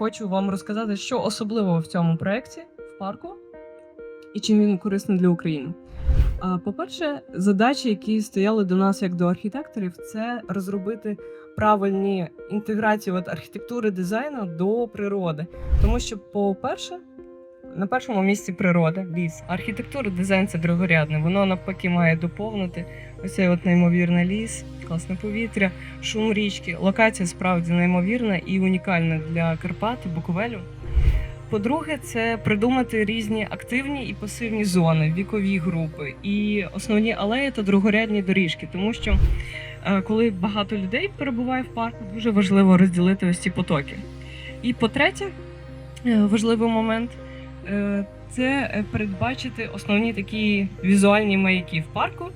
хочу вам розказати, що особливого в цьому проєкті в парку і чим він корисний для України. По-перше, задачі, які стояли до нас як до архітекторів, це розробити правильні інтеграції от архітектури дизайну до природи. Тому що, по-перше, на першому місці природа, ліс. Архітектура, дизайн це другорядне. Воно навпаки має доповнити ось цей от неймовірний ліс, класне повітря, шум річки. Локація справді неймовірна і унікальна для Карпат і Буковелю. По-друге, це придумати різні активні і пасивні зони, вікові групи і основні алеї та другорядні доріжки, тому що е, коли багато людей перебуває в парку, дуже важливо розділити ось ці потоки. І по-третє, е, важливий момент е, це передбачити основні такі візуальні маяки в парку,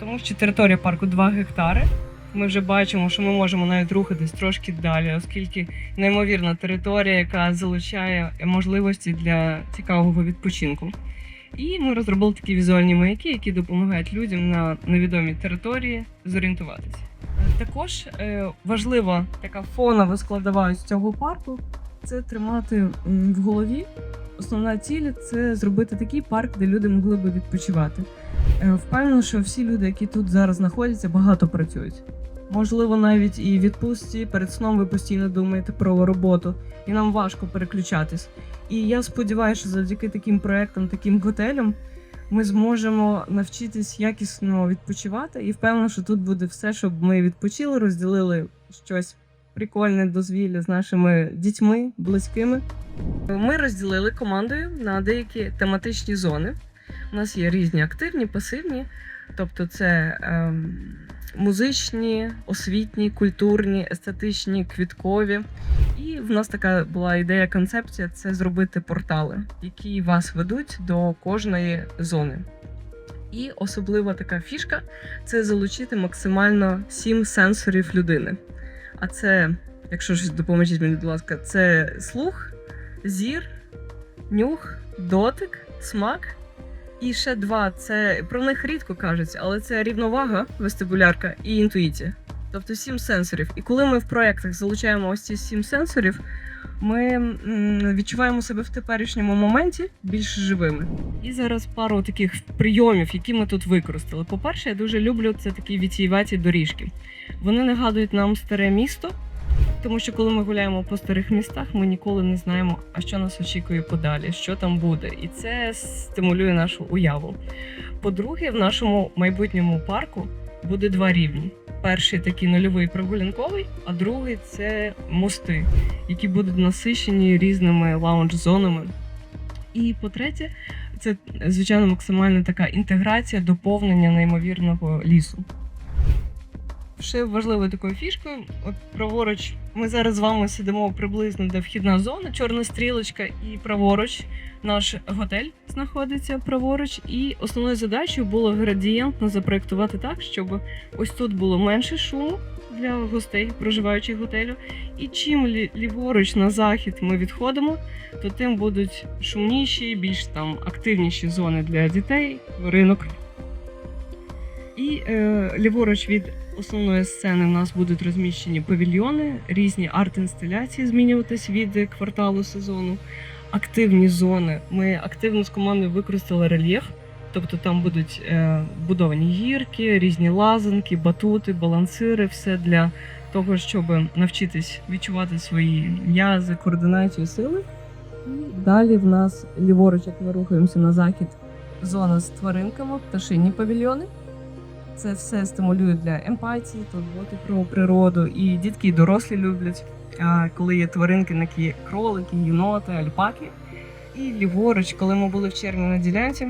тому що територія парку 2 гектари. Ми вже бачимо, що ми можемо навіть рухатись трошки далі, оскільки неймовірна територія, яка залучає можливості для цікавого відпочинку. І ми розробили такі візуальні маяки, які допомагають людям на невідомій території зорієнтуватися. Також е, важлива така фонова складова з цього парку це тримати в голові. Основна ціль це зробити такий парк, де люди могли би відпочивати. Е, Впевнено, що всі люди, які тут зараз знаходяться, багато працюють. Можливо, навіть і відпустці перед сном ви постійно думаєте про роботу, і нам важко переключатись. І я сподіваюся, що завдяки таким проектам, таким готелям, ми зможемо навчитись якісно відпочивати. І впевнено, що тут буде все, щоб ми відпочили, розділили щось прикольне дозвілля з нашими дітьми, близькими. Ми розділили командою на деякі тематичні зони. У нас є різні активні, пасивні, тобто це ем, музичні, освітні, культурні, естетичні, квіткові. І в нас така була ідея, концепція це зробити портали, які вас ведуть до кожної зони. І особлива така фішка це залучити максимально сім сенсорів людини. А це, якщо щось допоможіть мені, будь ласка, це слух, зір, нюх, дотик, смак. І ще два це про них рідко кажуть, але це рівновага, вестибулярка і інтуїція. Тобто сім сенсорів. І коли ми в проєктах залучаємо ось ці сім сенсорів, ми відчуваємо себе в теперішньому моменті більш живими. І зараз пару таких прийомів, які ми тут використали. По-перше, я дуже люблю це такі вітіюваті доріжки. Вони нагадують нам старе місто, тому що коли ми гуляємо по старих містах, ми ніколи не знаємо, а що нас очікує подалі, що там буде. І це стимулює нашу уяву. По-друге, в нашому майбутньому парку буде два рівні. Перший такий нульовий прогулянковий, а другий це мости, які будуть насичені різними лаунж-зонами. І по-третє, це звичайно максимальна така інтеграція, доповнення неймовірного лісу. Ще важливою такою фішкою, от праворуч, ми зараз з вами сидимо приблизно де вхідна зона, чорна стрілочка, і праворуч наш готель знаходиться праворуч. І основною задачею було градієнтно запроектувати так, щоб ось тут було менше шуму для гостей, проживаючих готелю. І чим лі- ліворуч на захід ми відходимо, то тим будуть шумніші, більш там активніші зони для дітей, ринок. І е, ліворуч від основної сцени в нас будуть розміщені павільйони, різні арт-інсталяції змінюватись від кварталу сезону. Активні зони. Ми активно з командою використали рельєф, тобто там будуть е, будовані гірки, різні лазанки, батути, балансири, все для того, щоб навчитись відчувати свої м'язи, координацію сили. І далі в нас ліворуч, як ми рухаємося на захід, зона з тваринками, пташині павільйони. Це все стимулює для емпатії, турботи про природу. І дітки, і дорослі люблять, коли є тваринки, такі кролики, єноти, альпаки. І ліворуч, коли ми були в червні на ділянці,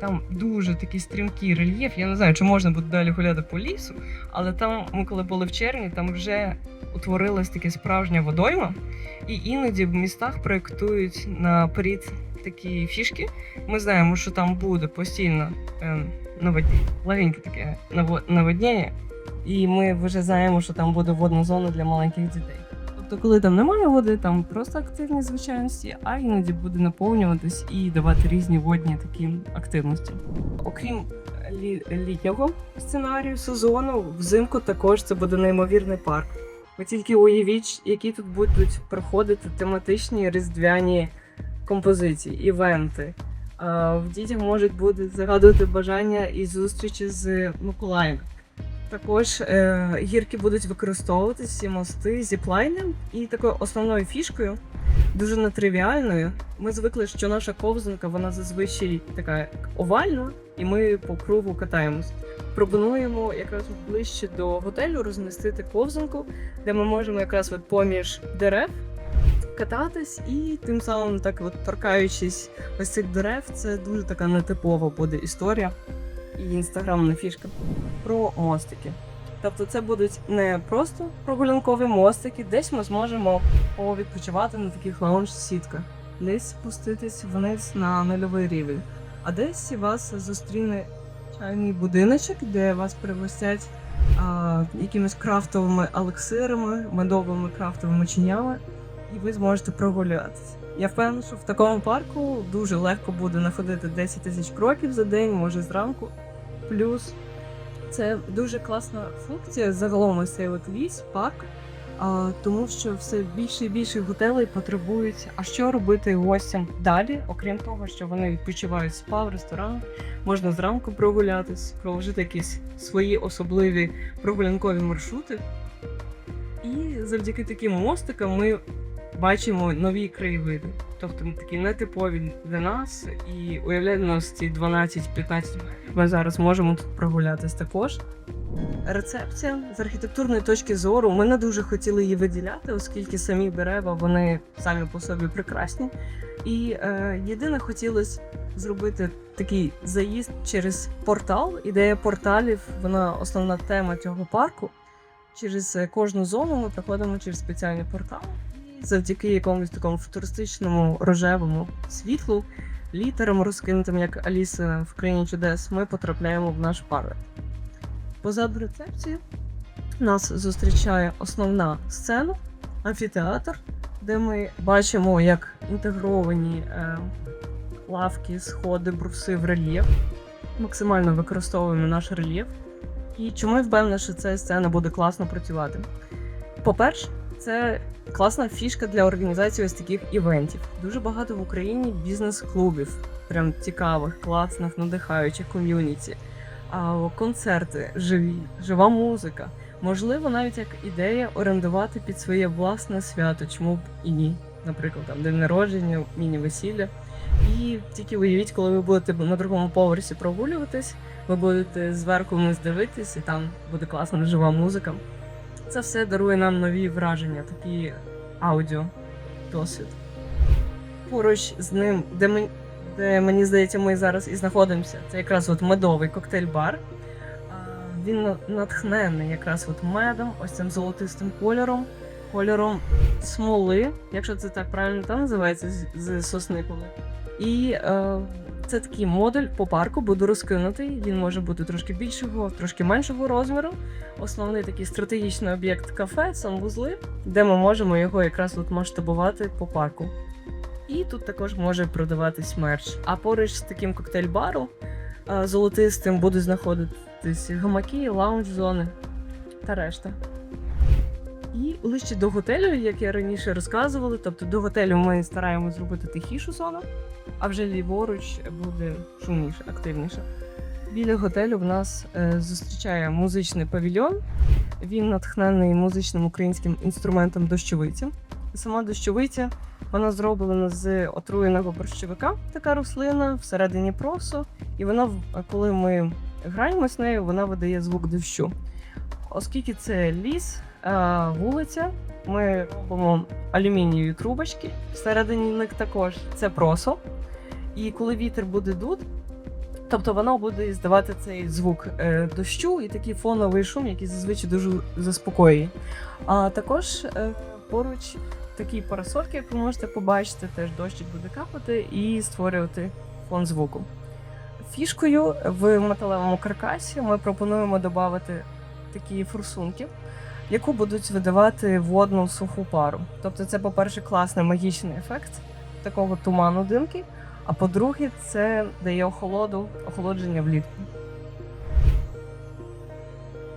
там дуже такий стрімкий рельєф. Я не знаю, чи можна буде далі гуляти по лісу, але там, ми коли були в червні, там вже утворилась таке справжня водойма. І іноді в містах проєктують наперед такі фішки. Ми знаємо, що там буде постійно ем, навод... легеньке таке наво- наводнення, і ми вже знаємо, що там буде водна зона для маленьких дітей. Тобто, коли там немає води, там просто активні звичайності, а іноді буде наповнюватись і давати різні водні такі активності. Окрім лі- літнього сценарію сезону, взимку також це буде неймовірний парк. Ви тільки уявіть, які тут будуть проходити тематичні різдвяні композиції, івенти. В дітях можуть бути загадувати бажання і зустрічі з Миколаєм. Також е, гірки будуть використовуватися всі мости, зіплайни. І такою основною фішкою, дуже нетривіальною, ми звикли, що наша ковзанка вона зазвичай така овальна, і ми по кругу катаємось. Пропонуємо якраз ближче до готелю розмістити ковзанку, де ми можемо якраз от поміж дерев кататись, і тим самим так от торкаючись ось цих дерев, це дуже така нетипова буде історія і інстаграмна фішка про мостики. Тобто це будуть не просто прогулянкові мостики, десь ми зможемо відпочивати на таких лаунж-сітках, десь спуститись вниз на нульовий рівень, а десь вас зустріне чайний будиночок, де вас пригостять якимись крафтовими елексирами, медовими крафтовими чинями, і ви зможете прогулятися. Я впевнена, що в такому парку дуже легко буде находити 10 тисяч кроків за день, може зранку. Плюс це дуже класна функція загалом ось цей от ліс, парк. А, тому що все більше і більше готелей потребують. А що робити гостям далі, окрім того, що вони відпочивають спа в ресторанах, можна зранку прогулятись, проложити якісь свої особливі прогулянкові маршрути. І завдяки таким мостикам ми бачимо нові краєвиди. Тобто такі нетипові для нас. І уявляйте нас ці 12-15 ми зараз можемо тут прогулятись також. Рецепція з архітектурної точки зору ми не дуже хотіли її виділяти, оскільки самі дерева вони самі по собі прекрасні. І е, єдине хотілося зробити такий заїзд через портал. Ідея порталів, вона основна тема цього парку. Через е, кожну зону ми проходимо через спеціальні портали. Завдяки якомусь такому футуристичному рожевому світлу, літерам розкинутим, як Аліса в країні чудес, ми потрапляємо в наш парк. Позаду рецепції нас зустрічає основна сцена, амфітеатр, де ми бачимо, як інтегровані е, лавки, сходи, бруси в рельєф. Максимально використовуємо наш рельєф. І чому я впевнена, що ця сцена буде класно працювати? По-перше, це класна фішка для організації ось таких івентів. Дуже багато в Україні бізнес-клубів, прям цікавих, класних, надихаючих ком'юніті концерти живі, жива музика. Можливо, навіть як ідея орендувати під своє власне свято, чому б і ні. Наприклад, там день народження, міні-весілля. І тільки уявіть, коли ви будете на другому поверсі прогулюватись, ви будете зверху вниз дивитись, і там буде класна жива музика. Це все дарує нам нові враження, такі аудіо досвід. Поруч з ним, де ми де мені здається, ми зараз і знаходимося. Це якраз от медовий коктейль-бар. Він на- натхнений якраз от медом, ось цим золотистим кольором, кольором смоли, якщо це так правильно там називається, з, з сосни. І е, це такий модуль по парку, буде розкинутий. Він може бути трошки більшого, трошки меншого розміру. Основний такий стратегічний об'єкт кафе, санвузли, де ми можемо його якраз от масштабувати по парку. І тут також може продаватись мерч. А поруч з таким коктейль-баром золотистим будуть знаходитись гамаки, лаунж-зони та решта. І ближче до готелю, як я раніше розказувала, тобто до готелю ми стараємося зробити тихішу зону, а вже ліворуч буде шумніше, активніше. Біля готелю в нас е, зустрічає музичний павільйон. Він натхнений музичним українським інструментом дощовиця. Сама дощовиця вона зроблена з отруєного борщовика, така рослина всередині просу, і вона, коли ми граємо з нею, вона видає звук дощу. Оскільки це ліс, вулиця, ми робимо алюмінієві трубочки. Всередині них також це просо. І коли вітер буде дути, тобто воно буде здавати цей звук е, дощу і такий фоновий шум, який зазвичай дуже заспокоює. А також е, поруч такі парасольки, як ви можете побачити, теж дощик буде капати і створювати фон звуку. Фішкою в металевому каркасі ми пропонуємо додати такі форсунки, яку будуть видавати водну суху пару. Тобто, це, по-перше, класний магічний ефект такого туману димки. А по-друге, це дає охолоду, охолодження влітку.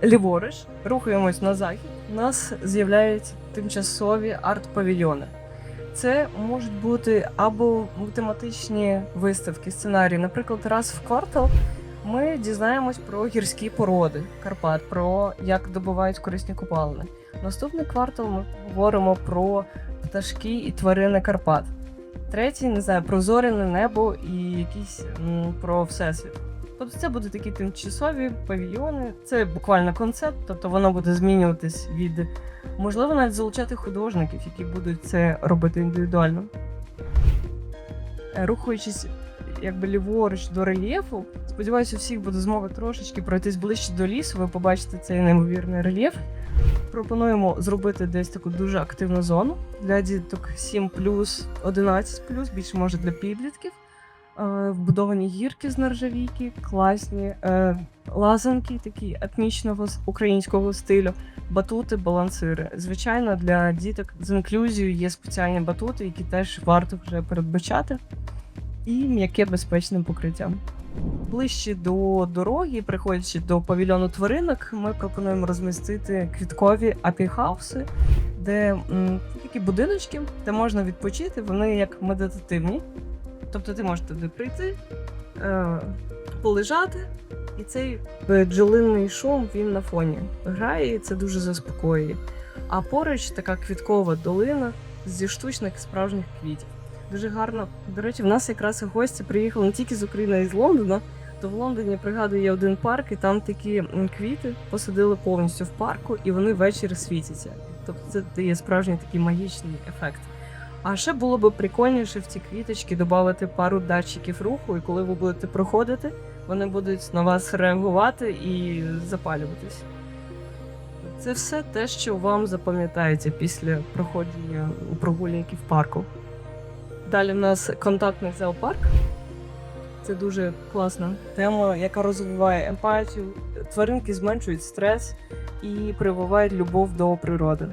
ліворуч, рухаємось на захід. У нас з'являються тимчасові арт-павільйони. Це можуть бути або тематичні виставки, сценарії. Наприклад, раз в квартал ми дізнаємось про гірські породи Карпат, про як добувають корисні копалини. Наступний квартал ми говоримо про пташки і тварини Карпат. Третій, не знаю, про зоряне небо і якісь м, про всесвіт. Тобто це будуть такі тимчасові павільйони. Це буквально концепт, тобто воно буде змінюватись від можливо навіть залучати художників, які будуть це робити індивідуально. Рухаючись якби ліворуч до рельєфу, сподіваюся, всіх буде змога трошечки пройтись ближче до лісу. Ви побачите цей неймовірний рельєф. Пропонуємо зробити десь таку дуже активну зону для діток 7 11 більше може для підлітків. Е, Вбудовані гірки з нержавійки, класні е, лазанки, такі етнічного українського стилю, батути, балансири. Звичайно, для діток з інклюзією є спеціальні батути, які теж варто вже передбачати. І м'яке безпечне покриття. Ближче до дороги, приходячи до павільйону тваринок, ми пропонуємо розмістити квіткові апіхауси, де м, такі будиночки, де можна відпочити, вони як медитативні. Тобто ти можеш туди прийти, е, полежати, і цей бджолинний шум він на фоні грає, і це дуже заспокоює. А поруч така квіткова долина зі штучних справжніх квітів. Дуже гарно. До речі, в нас якраз гості приїхали не тільки з України, а й з Лондона. То в Лондоні пригадую є один парк, і там такі квіти посадили повністю в парку, і вони ввечері світяться. Тобто це дає справжній такий магічний ефект. А ще було б прикольніше в ці квіточки додати пару датчиків руху, і коли ви будете проходити, вони будуть на вас реагувати і запалюватись. Це все те, що вам запам'ятається після проходження прогулянки в парку. Далі в нас контактний зоопарк. Це дуже класна тема, яка розвиває емпатію. Тваринки зменшують стрес і прививають любов до природи.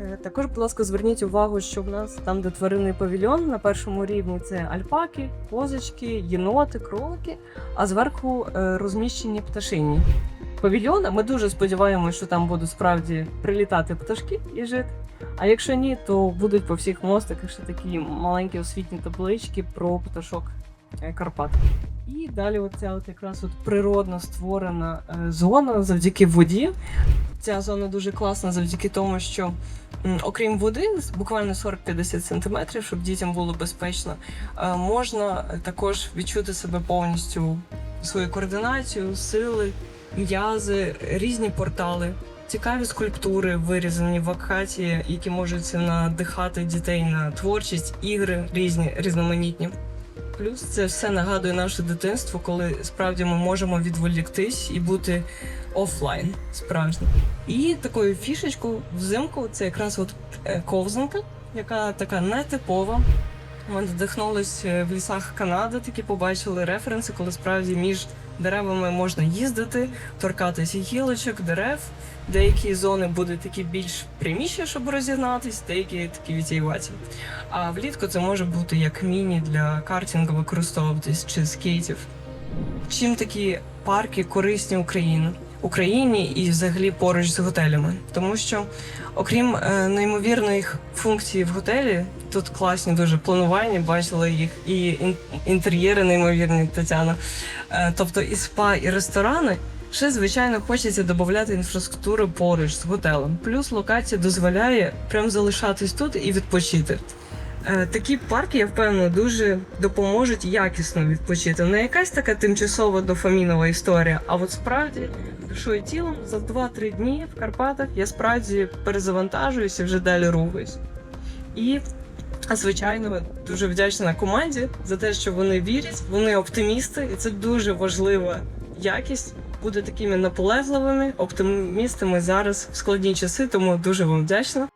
Е, Також, будь ласка, зверніть увагу, що в нас там, де тваринний павільйон, на першому рівні це альпаки, козочки, єноти, кролики, а зверху е, розміщені пташині. Павільйон, ми дуже сподіваємося, що там будуть справді прилітати пташки і жити. А якщо ні, то будуть по всіх мостиках ще такі маленькі освітні таблички про пташок е, Карпат. І далі оця от якраз от природно створена е, зона завдяки воді. Ця зона дуже класна завдяки тому, що окрім води, буквально 40-50 сантиметрів, щоб дітям було безпечно, е, можна також відчути себе повністю свою координацію, сили, м'язи, різні портали. Цікаві скульптури вирізані в акхаті, які можуть надихати дітей на творчість, ігри різні, різноманітні. Плюс це все нагадує наше дитинство, коли справді ми можемо відволіктись і бути офлайн справжнім. І такою фішечкою взимку це якраз от е, ковзанка, яка така нетипова. Ми надихнулись е, в лісах Канади, такі побачили референси, коли справді між деревами можна їздити, торкатися гілочок, дерев. Деякі зони будуть такі більш пряміші, щоб розігнатись, деякі такі відтіюваті. А влітку це може бути як міні для картингу використовуватись чи скейтів. Чим такі парки корисні Україні? Україні і взагалі поруч з готелями, тому що окрім е, неймовірних функцій в готелі, тут класні дуже планування, бачила їх, і інтер'єри неймовірні Тетяна. Е, тобто і спа, і ресторани. Ще, звичайно, хочеться додати інфраструктуру поруч з готелем. Плюс локація дозволяє прям залишатись тут і відпочити. Е, Такі парки, я впевнена, дуже допоможуть якісно відпочити. Не якась така тимчасова дофамінова історія, а от справді душою тілом за 2-3 дні в Карпатах я справді перезавантажуюся вже далі рухаюсь. І звичайно, дуже вдячна команді за те, що вони вірять, вони оптимісти, і це дуже важлива якість. Бути такими наполегливими, оптимістами зараз в складні часи, тому дуже вам вдячна.